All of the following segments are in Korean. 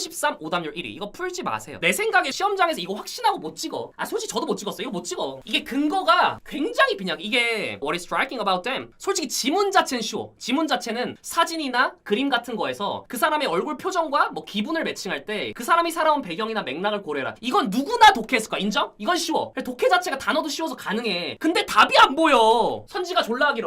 33 오답률 1위. 이거 풀지 마세요. 내 생각에 시험장에서 이거 확신하고 못 찍어. 아 솔직히 저도 못 찍었어요. 이거 못 찍어. 이게 근거가 굉장히 빈약 이게 What is striking about them? 솔직히 지문 자체는 쉬워. 지문 자체는 사진이나 그림 같은 거에서 그 사람의 얼굴 표정과 뭐 기분을 매칭할 때 그 사람이 살아온 배경이나 맥락을 고려해라. 이건 누구나 독해했을 거야. 인정? 이건 쉬워. 독해 자체가 단어도 쉬워서 가능해. 근데 답이 안 보여. 선지가 졸라 하기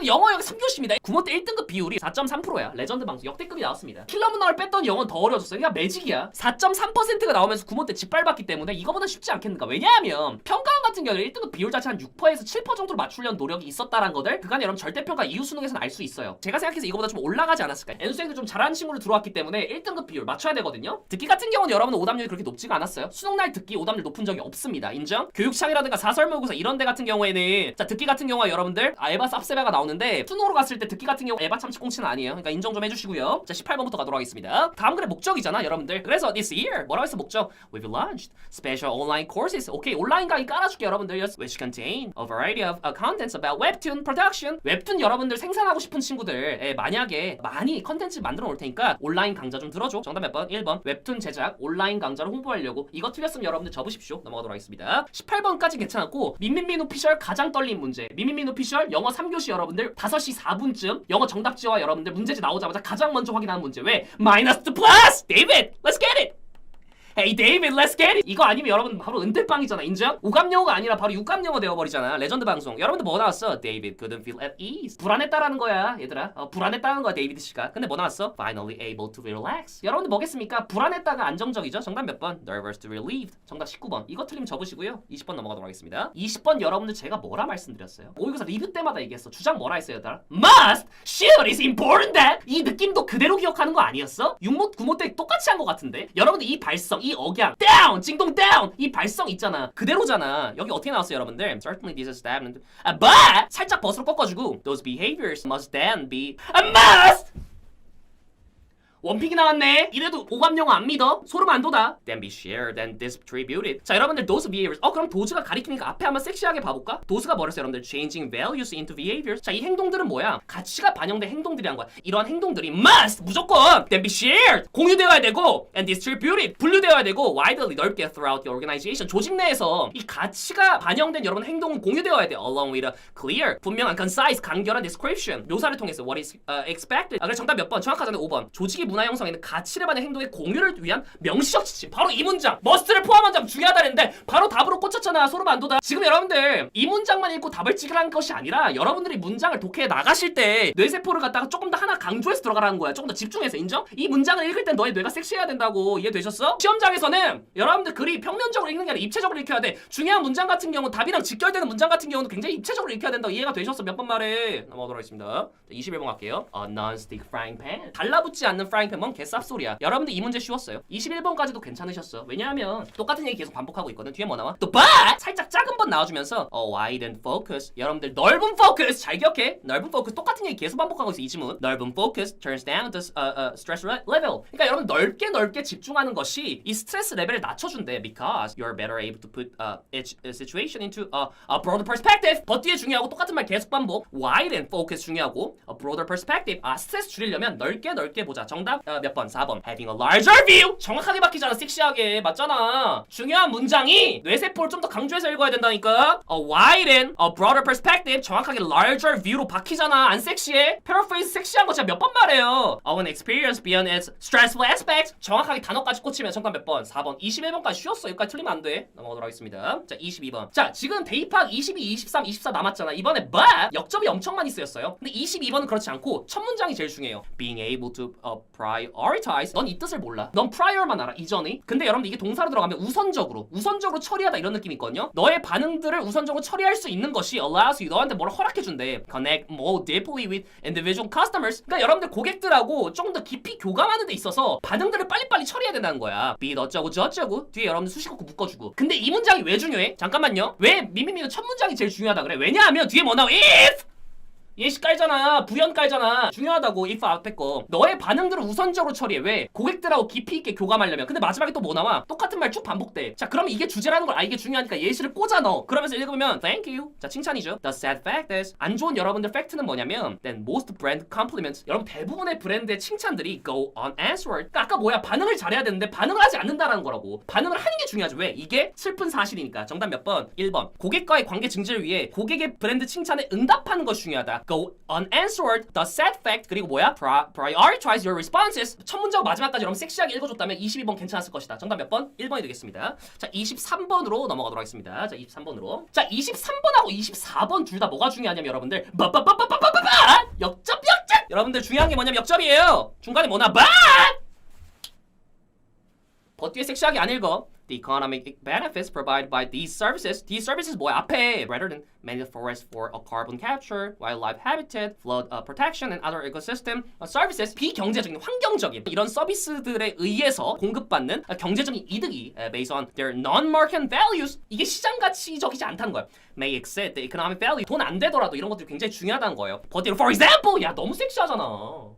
여러분 영어 여기 3교시입니다. 구몬 때 1등급 비율이 4.3%야. 레전드 방송 역대급이 나왔습니다. 킬러 문화를 뺐던 영어는 더 어려워졌어요. 그냥 매직이야. 4.3%가 나오면서 구몬 때 짓밟았기 때문에 이거보다 쉽지 않겠는가? 왜냐하면 평가원 같은 경우는 1등급 비율 자체 한 6%에서 7% 정도로 맞추려는 노력이 있었다는 것들? 그간 여러분 절대평가 이후 수능에서는 알 수 있어요. 제가 생각해서 이거보다 좀 올라가지 않았을까 N수생도 좀 잘하는 친구로 들어왔기 때문에 1등급 비율 맞춰야 되거든요. 듣기 같은 경우는 여러분 오답률이 그렇게 높지가 않았어요. 수능날 듣기 오답률 높은 적이 없습니다. 인정? 교육창이라든가 사설모의고사 이런 데 같은 경우에는 자 듣기 같은 경우가 여러분들 아 에바 쌉세바가 나오는 데 수능으로 갔을 때 듣기 같은 경우 에바 참치꽁치는 아니에요. 그러니까 인정 좀 해주시고요. 자 18번부터 가도록 하겠습니다. 다음 글의 목적이잖아 여러분들. 그래서 this year 뭐라고 했어? 목적? We've launched special online courses. 오케이 온라인 강의 깔아줄게 여러분들. Which contain a variety of uh, contents about webtoon production. 웹툰 여러분들 생산하고 싶은 친구들 예, 만약에 많이 컨텐츠 만들어 놓을 테니까 온라인 강좌 좀 들어줘. 정답 몇 번? 1번. 웹툰 제작 온라인 강좌를 홍보하려고. 이거 틀렸으면 여러분들 접으십시오. 넘어가도록 하겠습니다. 18번까지 괜찮았고 민민민 오피셜 가장 떨린 문제. 민민민 오피셜 영어 3교시 여러분들 5시 4분쯤 영어 정답지와 여러분들 문제지 나오자마자 가장 먼저 확인하는 문제 왜? 마이너스 플러스! 데이빗! Let's! David, let's get it! 이거 아니면 여러분 바로 은퇴빵이잖아 인정? 오감 영어가 아니라 바로 육감 영어 되어버리잖아 레전드 방송 여러분들 뭐 나왔어? David couldn't feel at ease 불안했다라는 거야 얘들아 어, 불안했다는 거야 데이비드 씨가 근데 뭐 나왔어? Finally able to relax 여러분들 뭐겠습니까? 불안했다가 안정적이죠? 정답 몇 번? Nervous to relieved 정답 19번 이거 틀리면 접으시고요 20번 넘어가도록 하겠습니다 20번 여러분들 제가 뭐라 말씀드렸어요? 모의고사 리뷰 때마다 얘기했어 주장 뭐라 했어요 얘들아? Must! Should is important that! 이 느낌도 그대로 기억하는 거 아니었어? 육모 구모 때 똑같이 한 거 같은데 여러분들 이 발성 이 억양 down 징동 down 이 발성 있잖아 그대로잖아 여기 어떻게 나왔어요 여러분들 certainly this is 아, but 살짝 버스로 꺾어주고 those behaviors must then be must 원픽이 나왔네. 이래도 오감 영어 안 믿어? 소름 안 돋아. Then be shared and distributed. 자, 여러분들 those behaviors. 어, 그럼 도즈가 가리키니까 앞에 한번 섹시하게 봐볼까? 도즈가 뭐랬어요, 여러분들? Changing values into behaviors. 자, 이 행동들은 뭐야? 가치가 반영된 행동들이란 거야. 이러한 행동들이 must 무조건 then be shared 공유되어야 되고 and distributed 분류되어야 되고 widely 넓게 throughout the organization 조직 내에서 이 가치가 반영된 여러분 행동은 공유되어야 돼. Along with a clear 분명한 concise 간결한 description 묘사를 통해서 what is uh, expected. 아, 그래 정답 몇 번? 정확하잖아요. 5번. 조직이 문화 형성에는 가치를 반영 행동의 공유를 위한 명시적 지침. 바로 이 문장. 머스트를 포함한 점 중요하다는데 바로 답으로 꽂혔잖아. 돋아. 지금 여러분들 이 문장만 읽고 답을 찍으라는 것이 아니라 여러분들이 문장을 독해에 나가실 때 뇌세포를 갖다가 조금 더 하나 강조해서 들어가라는 거야. 조금 더 집중해서 인정? 이 문장을 읽을 땐 너의 뇌가 섹시해야 된다고 이해되셨어? 시험장에서는 여러분들 글이 평면적으로 읽는 게 아니라 입체적으로 읽혀야 돼. 중요한 문장 같은 경우 답이랑 직결되는 문장 같은 경우는 굉장히 입체적으로 읽혀야 된다. 이해가 되셨어? 몇 번 말해? 넘어가도록 하겠습니다. 자, 21번 갈게요. A non-stick frying pan. 달라붙지 않는 프라 뭔 개쌉소리야. 여러분들 이 문제 쉬웠어요. 21번까지도 괜찮으셨어. 왜냐하면 똑같은 얘기 계속 반복하고 있거든. 뒤에 뭐 나와? 또 but 살짝 작은 번 나와주면서 어 wide and focus. 여러분들 넓은 focus 잘 기억해. 넓은 focus 똑같은 얘기 계속 반복하고 있어 이 지문. 넓은 focus turns down the uh, uh, stress re- level. 그러니까 여러분 넓게 넓게 집중하는 것이 이 스트레스 레벨을 낮춰준대. Because you're better able to put uh, each uh, situation into a, a broader perspective. but 뒤에 중요하고 똑같은 말 계속 반복. wide and focus 중요하고 a broader perspective. 아 스트레스 줄이려면 넓게 넓게 보자. 정답 어, 몇 번? 4번. Having a larger view. 정확하게 바뀌잖아. 섹시하게 맞잖아. 중요한 문장이 뇌세포를 좀 더 강조해서 읽어야 된다니까. A wide and a broader perspective. 정확하게 larger view로 바뀌잖아. 안 섹시해? paraphrase 섹시한 거 제가 몇 번 말해요. Of an experience beyond its stressful aspects. 정확하게 단어까지 꽂히면 정답 몇 번? 4번. 21번까지 쉬웠어. 여기까지 틀리면 안 돼. 넘어가도록 하겠습니다. 자, 22번. 자, 지금 대입학 22, 23, 24 남았잖아. 이번에 but 역점이 엄청 많이 쓰였어요. 근데 22번은 그렇지 않고 첫 문장이 제일 중요해요. Being able to uh, prioritize. 넌 이 뜻을 몰라. 넌 prior만 알아. 이전이. 근데 여러분들 이게 동사로 들어가면 우선적으로, 우선적으로 처리하다 이런 느낌이 있거든요. 너의 반응들을 우선적으로 처리할 수 있는 것이 allows you 너한테 뭘 허락해 준대. Connect more deeply with individual customers. 그러니까 여러분들 고객들하고 조금 더 깊이 교감하는 데 있어서 반응들을 빨리빨리 처리해야 된다는 거야. be 어쩌고 저쩌고 뒤에 여러분들 수식어구 묶어주고. 근데 이 문장이 왜 중요해? 잠깐만요. 왜 미미미는 첫 문장이 제일 중요하다 그래? 왜냐하면 뒤에 뭐 나와? if 예시 깔잖아. 부연 깔잖아. 중요하다고 if 앞에 거. 너의 반응들을 우선적으로 처리해. 왜? 고객들하고 깊이 있게 교감하려면. 근데 마지막에 또 뭐 나와? 똑같은 말 쭉 반복돼. 자 그러면 이게 주제라는 걸 알게 중요하니까 예시를 꽂아 넣어. 그러면서 읽으면 thank you. 자 칭찬이죠. The sad fact is 안 좋은 여러분들 팩트는 뭐냐면 then most brand compliments. 여러분 대부분의 브랜드의 칭찬들이 go unanswered 그러니까 아까 뭐야? 반응을 잘해야 되는데 반응을 하지 않는다라는 거라고. 반응을 하는 게 중요하죠. 왜? 이게 슬픈 사실이니까. 정답 몇 번? 1번. 고객과의 관계 증진을 위해 고객의 브랜드 칭찬에 응답하는 것이 중요하다 go unanswered the sad fact 그리고 뭐야? Pri- prioritize your responses. 첫 문장 마지막까지 여러분 섹시하게 읽어줬다면 22번 괜찮았을 것이다. 정답 몇 번? 1번이 되겠습니다. 자 23번으로 넘어가도록 하겠습니다. 자 23번으로. 자 23번하고 24번 둘 다 뭐가 중요하냐면 여러분들 빠빠빠빠빠빠빠 역접 역접! 여러분들 중요한 게 뭐냐면 역접이에요. 중간에 뭐나 바 버티에 섹시하게 안 읽어. The economic benefits provided by these services. These services 뭐야 앞에 rather than many forests for a carbon capture, wildlife habitat, flood uh, protection, and other ecosystem uh, services. 비경제적인 환경적인 이런 서비스들에 의해서 공급받는 uh, 경제적인 이득이 uh, based on their non-market values. 이게 시장 가치적이지 않다는 거야. May exceed the economic value. 돈 안 되더라도 이런 것들이 굉장히 중요하다는 거예요. But for example, 야 너무 섹시하잖아.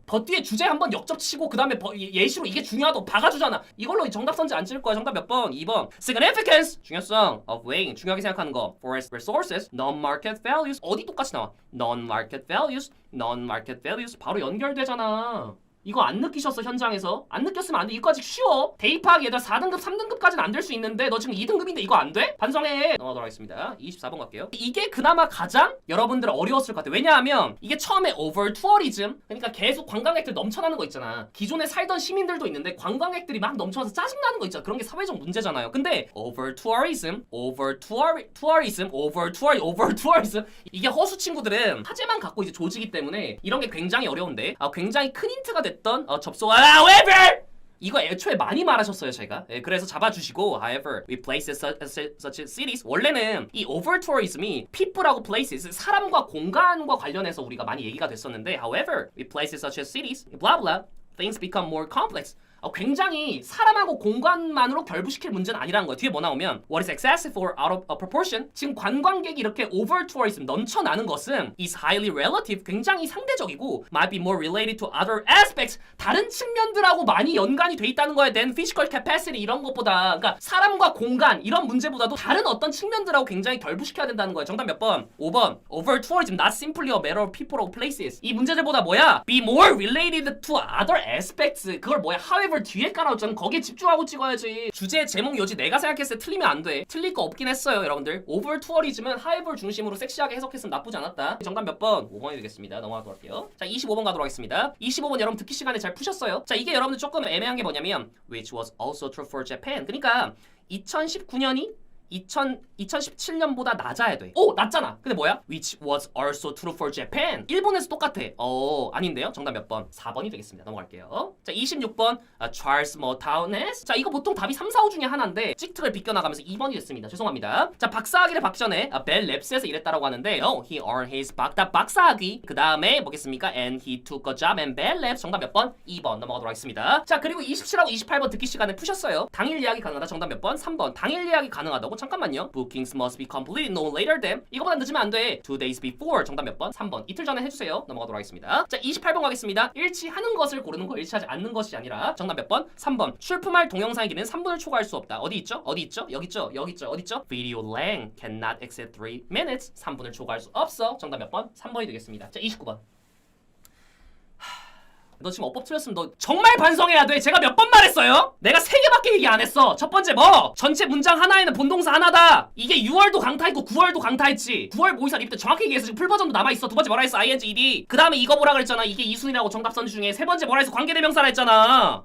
버티의 주제 한번 역접치고 그 다음에 예시로 이게 중요하다고 박아주잖아. 이걸로 정답 선지 안칠 거야. 정답 몇 번? 2번. Significance 중요성 of weighing 중요하게 생각하는 거. Forest resources non-market values 어디 똑같이 나와? Non-market values, non-market values 바로 연결되잖아. 이거 안 느끼셨어 현장에서? 안 느꼈으면 안 돼. 이거까지 쉬워. 대입하기 얘들아 4등급, 3등급까지는 안 될 수 있는데 너 지금 2등급인데 이거 안 돼? 반성해. 넘어가도록 하겠습니다. 24번 갈게요. 이게 그나마 가장 여러분들 어려웠을 것 같아요. 왜냐하면 이게 처음에 over tourism 그러니까 계속 관광객들 넘쳐나는 거 있잖아. 기존에 살던 시민들도 있는데 관광객들이 막 넘쳐나서 짜증나는 거 있잖아. 그런 게 사회적 문제잖아요. 근데 over tourism, over tour, tourism, over tour, over tourism 이게 허수 친구들은 화제만 갖고 이제 조지기 때문에 이런 게 굉장히 어려운데 아, 굉장히 큰 힌트가 됐던 어, 접속 however 이거 애초에 많이 말하셨어요 제가 예, 그래서 잡아주시고 however we places such, such cities 원래는 이 over tourism이 people하고 places 사람과 공간과 관련해서 우리가 많이 얘기가 됐었는데 however we places such cities blah blah things become more complex 어, 굉장히 사람하고 공간만으로 결부시킬 문제는 아니라는 거예요. 뒤에 뭐 나오면 What is excessive or out of uh, proportion? 지금 관광객이 이렇게 over tourism 넘쳐나는 것은 is highly relative, 굉장히 상대적이고 might be more related to other aspects, 다른 측면들하고 많이 연관이 돼 있다는 거에 대한 physical capacity 이런 것보다 그러니까 사람과 공간 이런 문제보다도 다른 어떤 측면들하고 굉장히 결부시켜야 된다는 거예요. 정답 몇 번? 5번. Over tourism, not simply a matter of people or places. 이 문제들보다 뭐야? Be more related to other aspects. 그걸 뭐야? however 뒤에 깔아줬잖아. 거기에 집중하고 찍어야지. 주제 제목 요지 내가 생각했을 때 틀리면 안 돼. 틀릴 거 없긴 했어요, 여러분들. over tourism은 하이볼 중심으로 섹시하게 해석했으면 나쁘지 않았다. 정답 몇 번? 5번이 되겠습니다. 넘어가도록 할게요. 자, 25번 가도록 하겠습니다. 25번 여러분 듣기 시간에 잘 푸셨어요? 자, 이게 여러분들 조금 애매한 게 뭐냐면 which was also true for Japan. 그러니까 2019년이 2000, 2017년보다 낮아야 돼. 오, 낮잖아. 근데 뭐야? Which was also true for Japan. 일본에서 똑같아. 어, 아닌데요? 정답 몇 번? 4번이 되겠습니다. 넘어갈게요. 자, 26번. 아, Charles Motowness. 자, 이거 보통 답이 3, 4, 5 중에 하나인데 찍특을 비껴나가면서 2번이 됐습니다. 죄송합니다. 자, 박사학위를 박전에 아, 벨 랩스에서 일했다라고 하는데 oh, he earned his 박다 박사학위. 그 다음에 뭐겠습니까? And he took a job in Bell Labs. 정답 몇 번? 2번 넘어가도록 하겠습니다. 자, 그리고 27하고 28번 듣기 시간에 푸셨어요. 당일 예약이 가능하다. 정답 몇 번? 3번. 당일 예약이 가능하다고? 잠깐만요. Bookings must be completed no later than. 이거보다 늦으면 안 돼. Two days before. 정답 몇 번? 3번. 이틀 전에 해주세요. 넘어가도록 하겠습니다. 자, 28번 가겠습니다. 일치하는 것을 고르는 거 일치하지 않는 것이 아니라 정답 몇 번? 3번. 출품할 동영상의 길이는 3분을 초과할 수 없다. 어디 있죠? 어디 있죠? 여기 있죠? 여기 있죠? 어디 있죠? Video length cannot exceed 3 minutes. 3분을 초과할 수 없어. 정답 몇 번? 3번이 되겠습니다. 자, 29번. 너 지금 어법 틀렸으면 너 정말 반성해야 돼. 제가 몇 번 말했어요? 내가 세 개밖에 얘기 안 했어. 첫 번째 뭐? 전체 문장 하나에는 본동사 하나다. 이게 6월도 강타했고 9월도 강타했지. 9월 모의사 때 정확히 얘기해서 지금 풀 버전도 남아 있어. 두 번째 뭐라 했어? ing, ed. 그 다음에 이거 뭐라 그랬잖아. 이게 이순이라고 정답 선지 중에 세 번째 뭐라 했어? 관계대명사라 했잖아.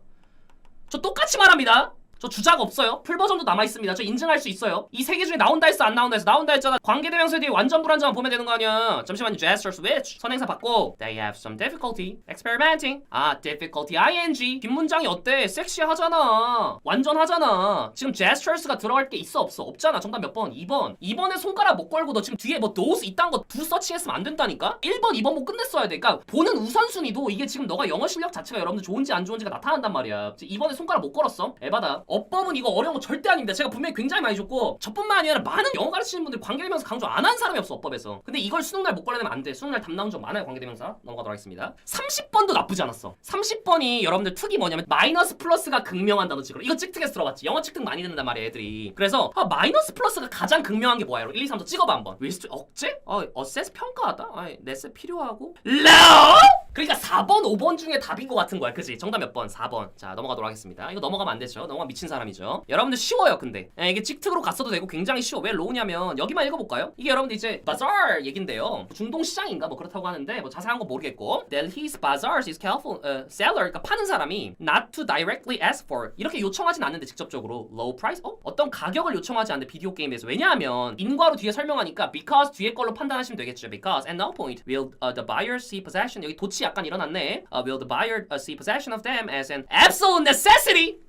저 똑같이 말합니다. 저 주작 없어요. 풀버전도 남아있습니다. 저 인증할 수 있어요. 이 세 개 중에 나온다 했어 안 나온다 했어 나온다 했잖아. 관계대명사에 대해 완전 불안정한 보면 되는 거 아니야. 잠시만요. Gestures which 선행사 받고 They have some difficulty experimenting. 아 difficulty ing 뒷문장이 어때? 섹시하잖아. 완전 하잖아. 지금 gestures가 들어갈 게 있어 없어? 없잖아. 정답 몇 번? 2번. 2번에 손가락 못 걸고 너 지금 뒤에 뭐 those 이딴 거두 서칭했으면 안 된다니까? 1번, 2번 뭐 끝냈어야 돼. 그러니까 보는 우선순위도 이게 지금 너가 영어 실력 자체가 여러분들 좋은지 안 좋은지가 나타난단 말이야. 지금 2번에 손가락 못 걸었어. 에바다. 어법은 이거 어려운 거 절대 아닙니다. 제가 분명히 굉장히 많이 줬고 저뿐만 아니라 많은 영어 가르치는 분들 관계대명사 강조 안 한 사람이 없어 어법에서. 근데 이걸 수능날 못 걸려내면 안 돼. 수능날 담당 좀 많아요 관계대명사. 넘어가도록 하겠습니다. 30번도 나쁘지 않았어. 30번이 여러분들 특이 뭐냐면 마이너스 플러스가 극명한 단어 찍으러. 이거 찍특에서 들어봤지. 영어 찍특 많이 듣는단 말이야 애들이. 그래서 아, 마이너스 플러스가 가장 극명한 게 뭐야? 1, 2, 3도 찍어봐 한번. 웨스트 억제? 어, 어세스 평가하다? 아, 내세 필요하고. 라오? 그러니까 4번, 5번 중에 답인 것 같은 거야. 그지? 정답 몇 번? 4번. 자, 넘어가도록 하겠습니다. 이거 넘어가면 안 되죠. 넘어가 미친 사람이죠. 여러분들 쉬워요, 근데. 예, 이게 찍특으로 갔어도 되고 굉장히 쉬워. 왜 로우냐면 여기만 읽어볼까요? 이게 여러분들 이제 bazaar 얘긴데요. 중동 시장인가 뭐 그렇다고 하는데 뭐 자세한 건 모르겠고. Delhi's bazaars is careful uh, seller 그러니까 파는 사람이 not to directly ask for 이렇게 요청하진 않는데 직접적으로 low price 어? 어떤 가격을 요청하지 않는데 비디오 게임에서 왜냐하면 인과로 뒤에 설명하니까 because 뒤에 걸로 판단하시면 되겠죠. Because at no point will uh, the buyer see possession 여기 도치 약간 일어났네. Uh, will the buyer uh, see possession of them as an absolute necessity?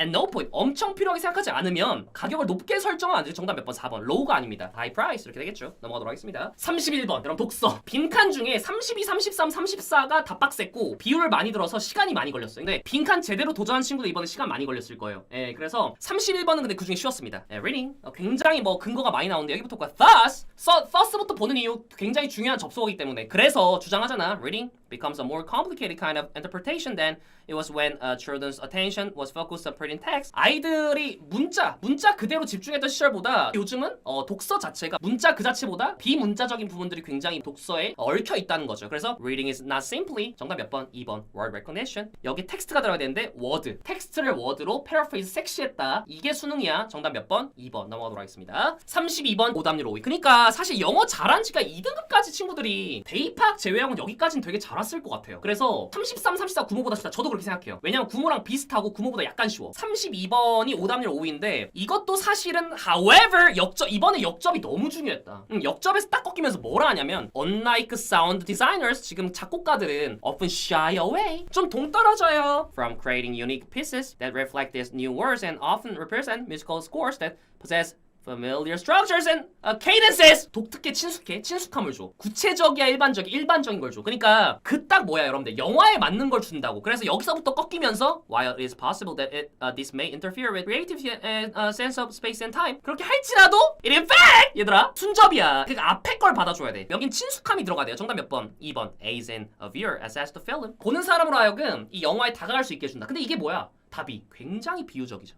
At no point 엄청 필요하게 생각하지 않으면 가격을 높게 설정은 안 되죠. 정답 몇 번? 4번. 로우가 아닙니다. high price 이렇게 되겠죠. 넘어가도록 하겠습니다. 31번. 그럼 독서. 빈칸 중에 32, 33, 34가 다 빡셌고 비율을 많이 들어서 시간이 많이 걸렸어요. 근데 빈칸 제대로 도전한 친구들 이번에 시간 많이 걸렸을 거예요. 예, 그래서 31번은 근데 그중에 쉬웠습니다. 예, reading. 어, 굉장히 뭐 근거가 많이 나오는데 여기부터 가 thus. 써, thus부터 보는 이유 굉장히 중요한 접속어이기 때문에 그래서 주장하잖아. reading becomes a more complicated kind of interpretation than it was when uh, children's attention was focused on printing text. 아이들이 문자, 문자 그대로 집중했던 시절보다 요즘은 어, 독서 자체가 문자 그 자체보다 비문자적인 부분들이 굉장히 독서에 얽혀 있다는 거죠. 그래서 reading is not simply 정답 몇 번? 2번 word recognition. 여기 텍스트가 들어가야 되는데 word. 텍스트를 word로 paraphrase 섹시했다. 이게 수능이야. 정답 몇 번? 2번 넘어가도록 하겠습니다. 32번 오답률 5위. 그러니까 사실 영어 잘한 지가 2등급까지 친구들이 대입학 제외하고는 여기까지는 되게 잘 왔을 것 같아요. 그래서 33, 34 구모보다 쉽다. 저도 그렇게 생각해요. 왜냐면 구모랑 비슷하고 구모보다 약간 쉬워. 32번이 오답률 5위인데 이것도 사실은 however 역접 이번에 역접이 너무 중요했다. 음, 역접에서 딱 꺾이면서 뭐라 하냐면 unlike sound designers 지금 작곡가들은 often shy away 좀 동떨어져요 from creating unique pieces that reflect these new words and often represent musical scores that possess familiar structures and uh, cadences 독특해 친숙해 친숙함을 줘 구체적이야 일반적이 일반적인 걸줘 그러니까 그 딱 뭐야 여러분들 영화에 맞는 걸 준다고 그래서 여기서부터 꺾이면서 while it is possible that it, uh, this may interfere with creativity and uh, sense of space and time 그렇게 할지라도 it in fact 얘들아 순접이야 그러니까 앞에 걸 받아줘야 돼 여긴 친숙함이 들어가야 돼요 정답 몇 번? 2번 A's in a viewer assess the film 보는 사람으로 하여금 이 영화에 다가갈 수 있게 해준다 근데 이게 뭐야? 답이 굉장히 비유적이죠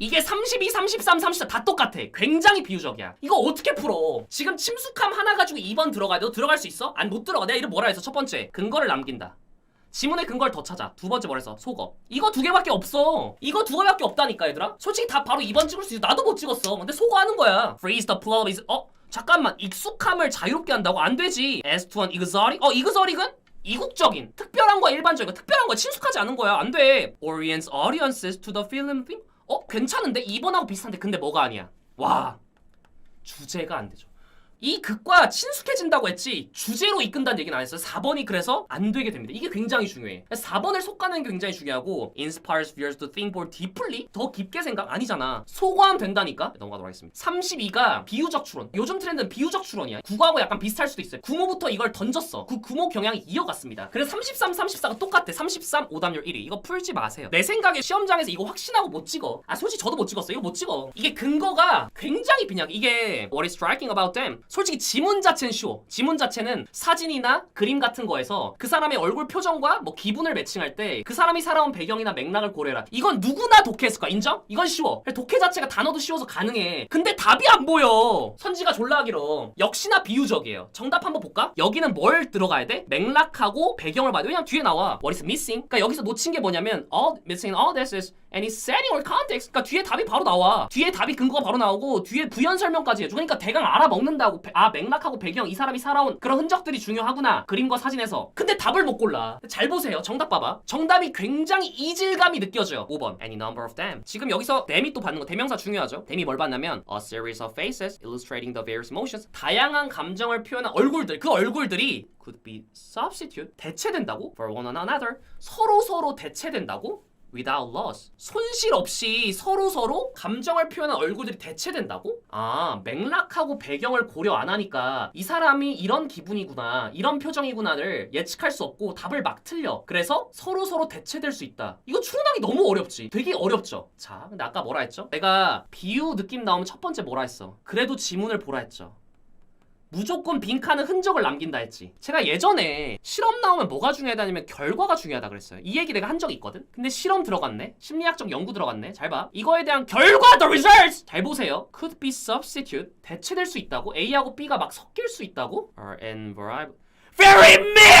이게 32, 33, 34다 똑같아. 굉장히 비유적이야. 이거 어떻게 풀어? 지금 침숙함 하나 가지고 2번 들어가야 돼. 너 들어갈 수 있어? 안 못 들어가. 내가 이름 뭐라 했어? 첫 번째. 근거를 남긴다. 지문의 근거를 더 찾아. 두 번째 뭐랬어? 속어. 이거 두 개밖에 없어. 이거 두 개밖에 없다니까 얘들아. 솔직히 다 바로 2번 찍을 수 있어. 나도 못 찍었어. 근데 속어하는 거야. Freeze the flow is 어? 잠깐만. 익숙함을 자유롭게 한다고 안 되지. As to an exotic? 어, exotic은? 이국적인, 특별한 거야, 일반적인 거, 특별한 거야, 친숙하지 않은 거야, 안 돼. Orients audiences to the film theme? 어? 괜찮은데? 2번하고 비슷한데 근데 뭐가 아니야? 와 주제가 안 되죠. 이 극과 친숙해진다고 했지 주제로 이끈다는 얘기는 안 했어요. 4번이 그래서 안 되게 됩니다. 이게 굉장히 중요해. 4번을 속가는 게 굉장히 중요하고 inspires viewers to think more deeply 더 깊게 생각 아니잖아. 소거하면 된다니까. 넘어가도록 하겠습니다. 32가 비유적 추론. 요즘 트렌드는 비유적 추론이야. 국어하고 약간 비슷할 수도 있어요. 구모부터 이걸 던졌어. 그 구모 경향이 이어갔습니다. 그래서 33, 34가 똑같아. 33 오답률 1위. 이거 풀지 마세요. 내 생각에 시험장에서 이거 확신하고 못 찍어. 아 솔직히 저도 못 찍었어요. 이거 못 찍어. 이게 근거가 굉장히 빈약. 이게 what is striking about them 솔직히 지문 자체는 쉬워. 지문 자체는 사진이나 그림 같은 거에서 그 사람의 얼굴 표정과 뭐 기분을 매칭할 때 그 사람이 살아온 배경이나 맥락을 고려해라. 이건 누구나 독해했을 거야. 인정? 이건 쉬워. 독해 자체가 단어도 쉬워서 가능해. 근데 답이 안 보여. 선지가 졸라 하기로. 역시나 비유적이에요. 정답 한번 볼까? 여기는 뭘 들어가야 돼? 맥락하고 배경을 봐야 돼. 왜냐면 뒤에 나와. What is missing? 그러니까 여기서 놓친 게 뭐냐면 all missing all this is any setting or context. 그러니까 뒤에 답이 바로 나와. 뒤에 답이 근거가 바로 나오고 뒤에 부연 설명까지 해줘. 그러니까 대강 알아먹는다고. 배- 아 맥락하고 배경 이 사람이 살아온 그런 흔적들이 중요하구나. 그림과 사진에서. 근데 답을 못 골라. 잘 보세요. 정답 봐봐. 정답이 굉장히 이질감이 느껴져요. 5번. Any number of them. 지금 여기서 them이 또 받는 거 대명사 중요하죠. them이 뭘 받냐면 a series of faces illustrating the various emotions. 다양한 감정을 표현한 얼굴들. 그 얼굴들이 could be substitute 대체된다고 for one another. 서로 서로 대체된다고? Without loss. 손실 없이 서로 서로 감정을 표현한 얼굴들이 대체된다고? 아, 맥락하고 배경을 고려 안 하니까 이 사람이 이런 기분이구나, 이런 표정이구나를 예측할 수 없고 답을 막 틀려. 그래서 서로 서로 대체될 수 있다. 이거 추론하기 너무 어렵지. 되게 어렵죠. 자, 근데 아까 뭐라 했죠? 내가 비유 느낌 나오면 첫 번째 뭐라 했어? 그래도 지문을 보라 했죠. 무조건 빈칸은 흔적을 남긴다 했지. 제가 예전에 실험 나오면 뭐가 중요하다냐면 결과가 중요하다 그랬어요. 이 얘기 내가 한 적이 있거든. 근데 실험 들어갔네. 심리학적 연구 들어갔네. 잘 봐. 이거에 대한 결과 the results. 잘 보세요. could be substitute 대체될 수 있다고. A하고 B가 막 섞일 수 있다고. are and variable. Very mixed.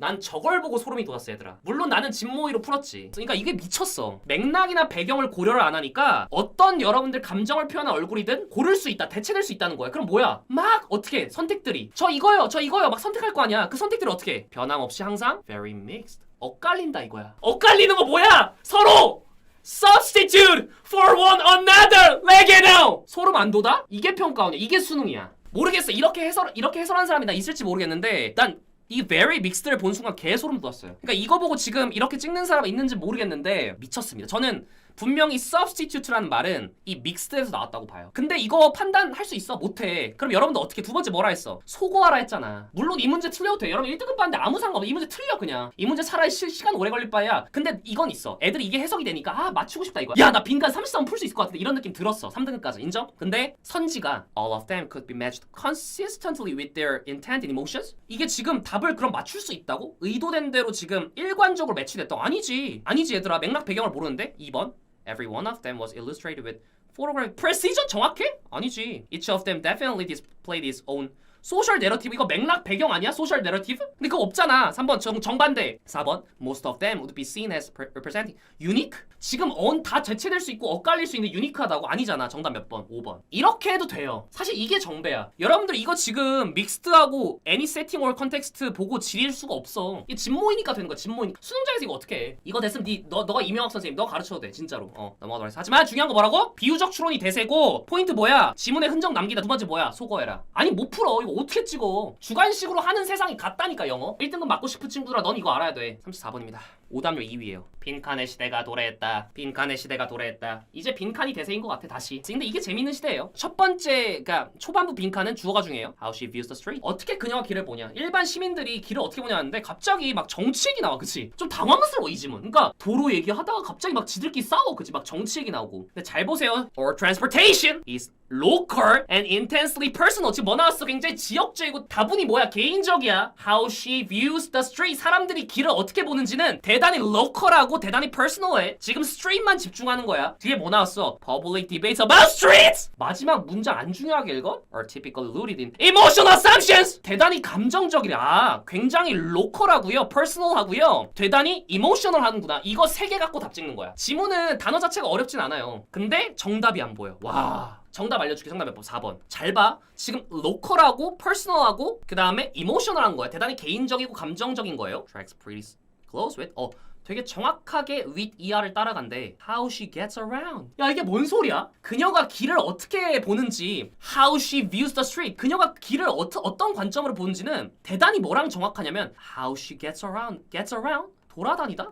난 저걸 보고 소름이 돋았어 얘들아. 물론 나는 진모이로 풀었지. 그러니까 이게 미쳤어. 맥락이나 배경을 고려를 안 하니까 어떤 여러분들 감정을 표현한 얼굴이든 고를 수 있다 대체될 수 있다는 거야. 그럼 뭐야? 막 어떻게 선택들이. 저 이거요 저 이거요. 막 선택할 거 아니야. 그 선택들이 어떻게 변함없이 항상 very mixed. 엇갈린다 이거야. 엇갈리는 거 뭐야? 서로 substitute for one another. Like it now. 소름 안 돋아? 이게 평가원이야. 이게 수능이야. 모르겠어. 이렇게 해설 이렇게 해설하는 사람이 나 있을지 모르겠는데 난 이 very mixed를 본 순간 개 소름 돋았어요. 그러니까 이거 보고 지금 이렇게 찍는 사람 있는지 모르겠는데 미쳤습니다. 저는 분명히 substitute라는 말은 이 mixed에서 나왔다고 봐요. 근데 이거 판단할 수 있어? 못해. 그럼 여러분들 어떻게 두 번째 뭐라 했어? 소거하라 했잖아. 물론 이 문제 틀려도 돼. 여러분 1등급 봤는데 아무 상관없어. 이 문제 틀려 그냥. 이 문제 차라리 시, 시간 오래 걸릴 바야. 근데 이건 있어. 애들이 이게 해석이 되니까 아 맞추고 싶다 이거야. 야 나 빈칸 33풀수 있을 것 같은데 이런 느낌 들었어. 3등급까지 인정? 근데 선지가 all of them could be matched consistently with their intent and emotions? 이게 지금 답을 그럼 맞출 수 있다고? 의도된 대로 지금 일관적으로 매치됐다. 아니지. 아니지 얘들아. 맥락 배경을 모르는데? 2번. Every one of them was illustrated with photographic precision 정확해? 아니지. Each of them definitely displayed its own 소셜 내러티브 이거 맥락 배경 아니야? 소셜 내러티브? 근데 그거 없잖아. 3번 정, 정반대. 4번 most of them would be seen as pre- representing unique. 지금 언다 대체될 수 있고 엇갈릴 수 있는 유니크하다고 아니잖아. 정답 몇 번? 5번. 이렇게 해도 돼요. 사실 이게 정배야. 여러분들 이거 지금 믹스드하고 애니 세팅 올 컨텍스트 보고 지릴 수가 없어. 이게 진모이니까 되는 거야. 진모이. 수능장에서 이거 어떻게 해? 이거 됐으면 니, 너, 너가 이명학 선생님 너 가르쳐도 돼. 진짜로. 어 넘어가도록 하겠어. 하지만 중요한 거 뭐라고? 비유적 추론이 대세고 포인트 뭐야? 지문에 흔적 남기다. 두 번째 뭐야? 소거해라. 아니 못 풀어. 이거 어떻게 찍어? 주관식으로 하는 세상이 같다니까 영어. 1등급 맞고 싶은 친구들아 넌 이거 알아야 돼. 34번입니다. 오답률 2위에요. 빈칸의 시대가 도래했다. 빈칸의 시대가 도래했다. 이제 빈칸이 대세인 것 같아 다시. 근데 이게 재밌는 시대예요. 첫 번째, 그러니까 초반부 빈칸은 주어가 중요해요. How she views the street. 어떻게 그녀가 길을 보냐. 일반 시민들이 길을 어떻게 보냐는데 갑자기 막 정치 얘기 나와, 그치? 좀 당황스러워 이 지문. 그러니까 도로 얘기하다가 갑자기 막 지들끼리 싸워, 그치? 막 정치 얘기 나오고. 근데 잘 보세요. Or transportation is local and intensely personal. 지금 뭐 나왔어? 굉장히 지역적이고 다분히 뭐야? 개인적이야. How she views the street. 사람들이 길을 어떻게 보는지는 대단히 local,하고 대단히 personal해. 지금 street만 집중하는 거야. 뒤에 뭐 나왔어? Public debates about streets. 마지막 문장 안 중요하게 읽어? Are typically rooted in emotional assumptions. 대단히 감정적이라. 아, 굉장히 local,하고요, personal하고요. 대단히 emotional 하는구나. 이거 세 개 갖고 답 찍는 거야. 지문은 단어 자체가 어렵진 않아요. 근데 정답이 안 보여. 와. 정답 알려줄게 정답 몇 번? 4번 잘 봐 지금 로컬하고 퍼스널하고 그 다음에 이모셔널한 거야 대단히 개인적이고 감정적인 거예요 tracks pretty close with 어 되게 정확하게 with ER을 따라간대 how she gets around 야 이게 뭔 소리야 그녀가 길을 어떻게 보는지 how she views the street 그녀가 길을 어떠, 어떤 관점으로 보는지는 대단히 뭐랑 정확하냐면 how she gets around gets around 돌아다니다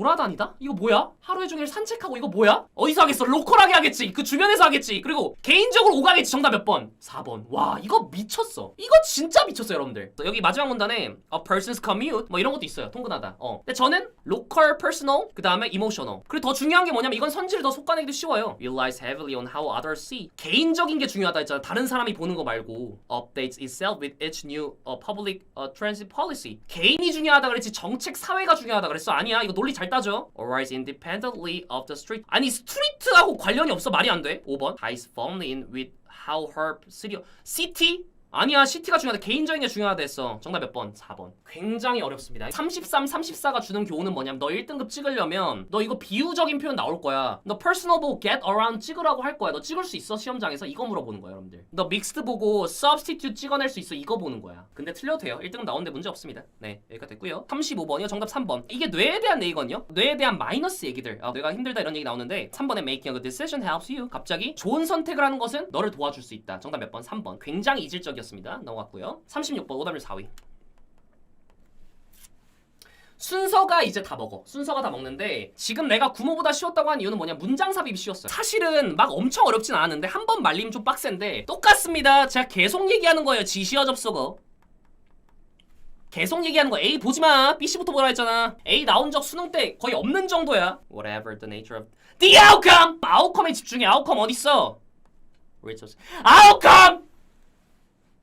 돌아다니다? 이거 뭐야? 하루에 종일 산책하고 이거 뭐야? 어디서 하겠어? 로컬하게 하겠지. 그 주변에서 하겠지. 그리고 개인적으로 오가겠지. 정답 몇 번? 4번. 와, 이거 미쳤어. 이거 진짜 미쳤어, 여러분들. 여기 마지막 문단에 a person's commute 뭐 이런 것도 있어요. 통근하다. 어. 근데 저는 local, personal, 그 다음에 emotional. 그리고 더 중요한 게 뭐냐면 이건 선지를 더 속아내기도 쉬워요. relies heavily on how others see. 개인적인 게 중요하다 했잖아. 다른 사람이 보는 거 말고 updates itself with each new uh, public uh, transit policy. 개인이 중요하다 그랬지 정책 사회가 중요하다 그랬어. 아니야. 이거 논리 잘 따져. Arise independently of the street. 아니 스트리트하고 관련이 없어 말이 안 돼. 5번. Ties firmly in with how her city city 아니야 시티가 중요하다. 개인적인 게 중요하다 했어. 정답 몇 번? 4번. 굉장히 어렵습니다. 33, 34가 주는 교훈은 뭐냐면 너 1등급 찍으려면 너 이거 비유적인 표현 나올 거야. 너 personal 보고 get around 찍으라고 할 거야. 너 찍을 수 있어 시험장에서? 이거 물어보는 거야 여러분들. 너 mixed 보고 substitute 찍어낼 수 있어 이거 보는 거야. 근데 틀려도 돼요. 1등급 나오는데 문제 없습니다. 네 여기까지 됐고요. 35번이요. 정답 3번. 이게 뇌에 대한 얘기거든요. 뇌에 대한 마이너스 얘기들. 아, 뇌가 힘들다 이런 얘기 나오는데 3번에 making a decision helps you. 갑자기 좋은 선택을 하는 것은 너를 도와줄 수 있다. 정답 몇 번? 3번. 굉장히 이질적이 었습니다 넘어갔고요 36번 오답률 4위 순서가 이제 다 먹어. 순서가 다 먹는데 지금 내가 구모보다 쉬웠다고 한 이유는 뭐냐? 문장 삽입이 쉬웠어요. 사실은 막 엄청 어렵진 않았는데 한 번 말리면 좀 빡센데 똑같습니다. 제가 계속 얘기하는 거예요. 지시어 접속어. 계속 얘기하는 거 A 보지 마. B씨부터 보라 했잖아. A 나온 적 수능 때 거의 없는 정도야. Whatever the nature of the outcome. 아웃컴에 집중해. 아웃컴 있어? 아웃컴.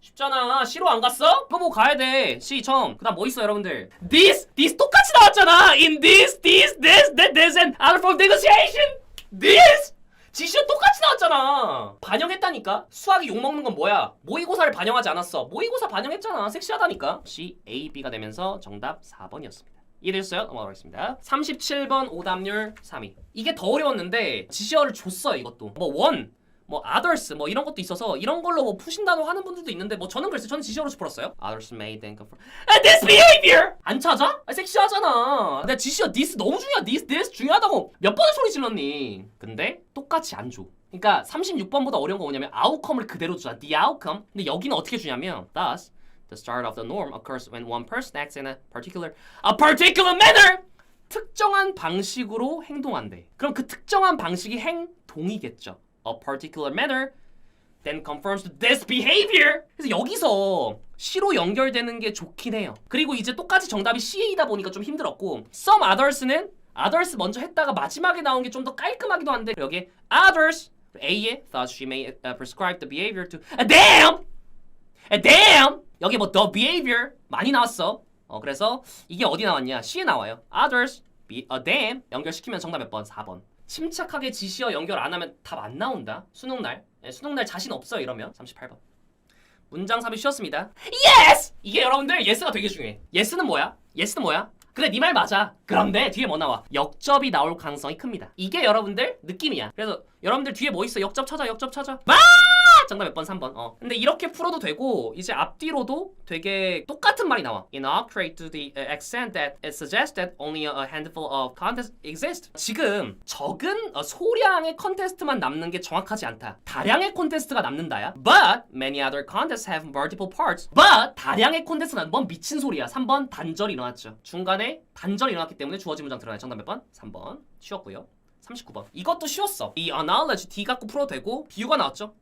쉽잖아. C로 안 갔어? 뭐 가야 돼. C 처음. 그다음 뭐 있어, 여러분들? This, this 똑같이 나왔잖아. In this, this, this, that, this, and of negotiation. This. 지시어 똑같이 나왔잖아. 반영했다니까. 수학이 욕 먹는 건 뭐야? 모의고사를 반영하지 않았어. 모의고사 반영했잖아. 섹시하다니까. C, A, B가 되면서 정답 4번이었습니다. 이해되셨어요? 넘어가겠습니다. 37번 오답률 3위. 이게 더 어려웠는데 지시어를 줬어요, 이것도. 뭐 원, 뭐 others 뭐 이런 것도 있어서 이런 걸로 뭐 푸신다고 하는 분들도 있는데 뭐 저는 그랬어요. 저는 지시어로 풀었어요. others may think of and this behavior 안 찾아? 아, 섹시하잖아. 근데 지시어 this 너무 중요하. this this 중요하다고 몇 번을 소리 질렀니? 근데 똑같이 안 줘. 그러니까 36번보다 어려운 거 뭐냐면 아웃컴을 그대로 주자. the outcome. 근데 여기는 어떻게 주냐면 thus the start of the norm occurs when one person acts in a particular a particular manner. 특정한 방식으로 행동한대. 그럼 그 특정한 방식이 행동이겠죠. A particular manner then confirms this behavior. 그래서 여기서 C로 연결되는 게 좋긴 해요. 그리고 이제 똑같이 정답이 C이다 보니까 좀 힘들었고 some others는 others 먼저 했다가 마지막에 나온 게 좀 더 깔끔하기도 한데 여기 others A에 thus she may uh, prescribe the behavior to a damn a damn 여기 뭐 the behavior 많이 나왔어. 어 그래서 이게 어디 나왔냐? C에 나와요. others be a damn 연결시키면 정답 몇 번? 4번. 침착하게 지시어 연결 안 하면 답 안 나온다. 수능 날. 예, 수능 날 자신 없어요 이러면 38번. 문장 삽입 쉬웠습니다. Yes! 이게 여러분들 yes가 되게 중요해. yes는 뭐야? yes는 뭐야? 그래 네 말 맞아. 그런데 뒤에 뭐 나와? 역접이 나올 가능성이 큽니다. 이게 여러분들 느낌이야. 그래서 여러분들 뒤에 뭐 있어? 역접 찾아. 역접 찾아. 마! 정답 몇 번? 3번. 어. 근데 이렇게 풀어도 되고 이제 앞뒤로도 되게 똑같은 말이 나와. Inaccurate to the extent that it suggests that only a handful of contests exist. 지금 적은 어, 소량의 컨테스트만 남는 게 정확하지 않다. 다량의 콘테스트가 남는다야. But many other contests have multiple parts. But 다량의 콘테스트는 뭔 미친 소리야. 3번 단절이 일어났죠. 중간에 단절이 일어났기 때문에 주어진 문장 들어가요. 정답 몇 번? 3번. 쉬웠고요. 39번. 이것도 쉬웠어. 이 analogy D 갖고 풀어도 되고 비유가 나왔죠.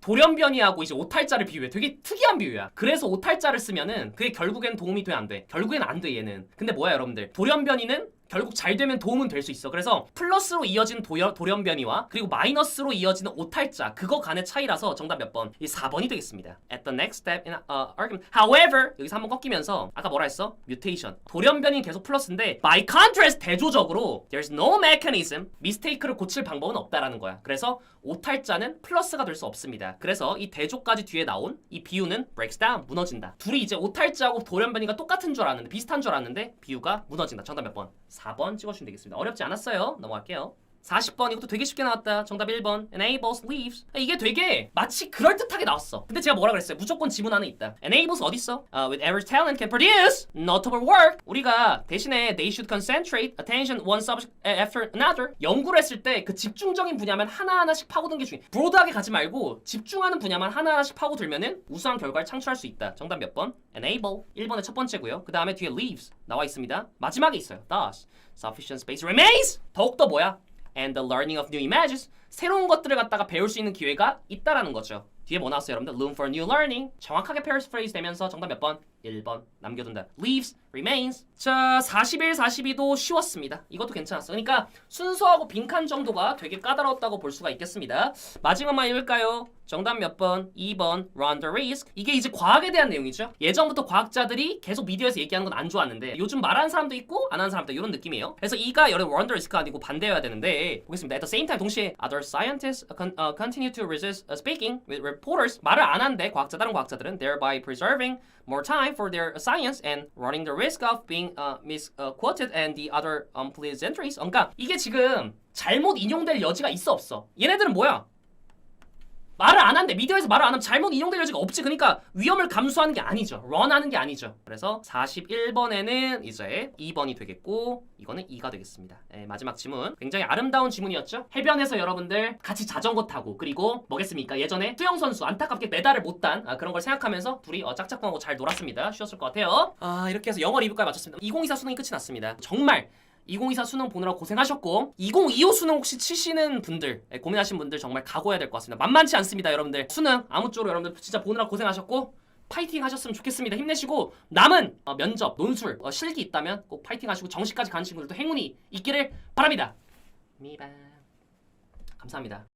돌연변이하고 이제 오탈자를 비유해. 되게 특이한 비유야. 그래서 오탈자를 쓰면은 그게 결국엔 도움이 돼 안 돼. 결국엔 안 돼 얘는. 근데 뭐야 여러분들? 돌연변이는 결국 잘 되면 도움은 될 수 있어. 그래서 플러스로 이어진 도연, 돌연변이와 그리고 마이너스로 이어지는 오탈자 그거 간의 차이라서 정답 몇 번? 이 4번이 되겠습니다. At the next step in uh, argument. However 여기서 한번 꺾이면서 아까 뭐라 했어? mutation. 돌연변이 계속 플러스인데 by contrast 대조적으로 there's no mechanism mistake를 고칠 방법은 없다라는 거야. 그래서 오탈자는 플러스가 될 수 없습니다. 그래서 이 대조까지 뒤에 나온 이 비유는 breaks down 무너진다. 둘이 이제 오탈자하고 돌연변이가 똑같은 줄 알았는데 비슷한 줄 알았는데 비유가 무너진다. 정답 몇 번? 4번 찍어주시면 되겠습니다. 어렵지 않았어요. 넘어갈게요. 40번 이것도 되게 쉽게 나왔다. 정답 1번. enables leaves. 이게 되게 마치 그럴듯하게 나왔어. 근데 제가 뭐라 그랬어요? 무조건 지문 안에 있다. enables 어디 있어? Uh, with every talent can produce notable work. 우리가 대신에 they should concentrate attention one subject after another. 연구를 했을 때 그 집중적인 분야만 하나하나씩 파고든 게 중요해. 브로드하게 가지 말고 집중하는 분야만 하나하나씩 파고들면은 우수한 결과를 창출할 수 있다. 정답 몇 번? enable. 1번의 첫 번째고요. 그 다음에 뒤에 leaves 나와 있습니다. 마지막에 있어요. thus sufficient space remains. 더욱더 뭐야? And the learning of new images 새로운 것들을 갖다가 배울 수 있는 기회가 있다라는 거죠. 뒤에 뭐 나왔어요, 여러분들? Room for new learning. 정확하게 paraphrase 되면서 정답 몇 번? 1번 남겨둔다. Leaves, remains. 자, 41, 42도 쉬웠습니다. 이것도 괜찮았어. 그러니까 순서하고 빈칸 정도가 되게 까다로웠다고 볼 수가 있겠습니다. 마지막만 읽을까요? 정답 몇 번? 2번 run the risk. 이게 이제 과학에 대한 내용이죠. 예전부터 과학자들이 계속 미디어에서 얘기하는 건 안 좋았는데 요즘 말하는 사람도 있고 안 하는 사람도 이런 느낌이에요. 그래서 이가 여러 run the risk가 아니고 반대여야 되는데 보겠습니다. At the same time 동시에 other scientists uh, continue to resist uh, speaking with reporters 말을 안 하는데 과학자 다른 과학자들은 thereby preserving more time for their science and running the risk of being uh, misquoted and the other unpleasantries. 그러니까 이게 지금 잘못 인용될 여지가 있어 없어. 얘네들은 뭐야? 말을 안 한대. 미디어에서 말을 안 하면 잘못 인용될 여지가 없지. 그러니까 위험을 감수하는 게 아니죠. 런하는 게 아니죠. 그래서 41번에는 이제 2번이 되겠고 이거는 2가 되겠습니다. 네, 마지막 지문. 굉장히 아름다운 지문이었죠. 해변에서 여러분들 같이 자전거 타고 그리고 뭐겠습니까? 예전에 수영 선수 안타깝게 메달을 못딴 아, 그런 걸 생각하면서 둘이 어, 짝짝꿍하고 잘 놀았습니다. 쉬웠을 것 같아요. 아 이렇게 해서 영어 리뷰까지 마쳤습니다. 2024 수능이 끝이 났습니다. 정말 2024 수능 보느라 고생하셨고 2025 수능 혹시 치시는 분들 예, 고민하신 분들 정말 각오해야 될 것 같습니다. 만만치 않습니다 여러분들. 수능 아무쪼록 여러분들 진짜 보느라 고생하셨고 파이팅 하셨으면 좋겠습니다. 힘내시고 남은 어, 면접 논술 어, 실기 있다면 꼭 파이팅 하시고 정시까지 가는 친구들도 행운이 있기를 바랍니다. 미바 감사합니다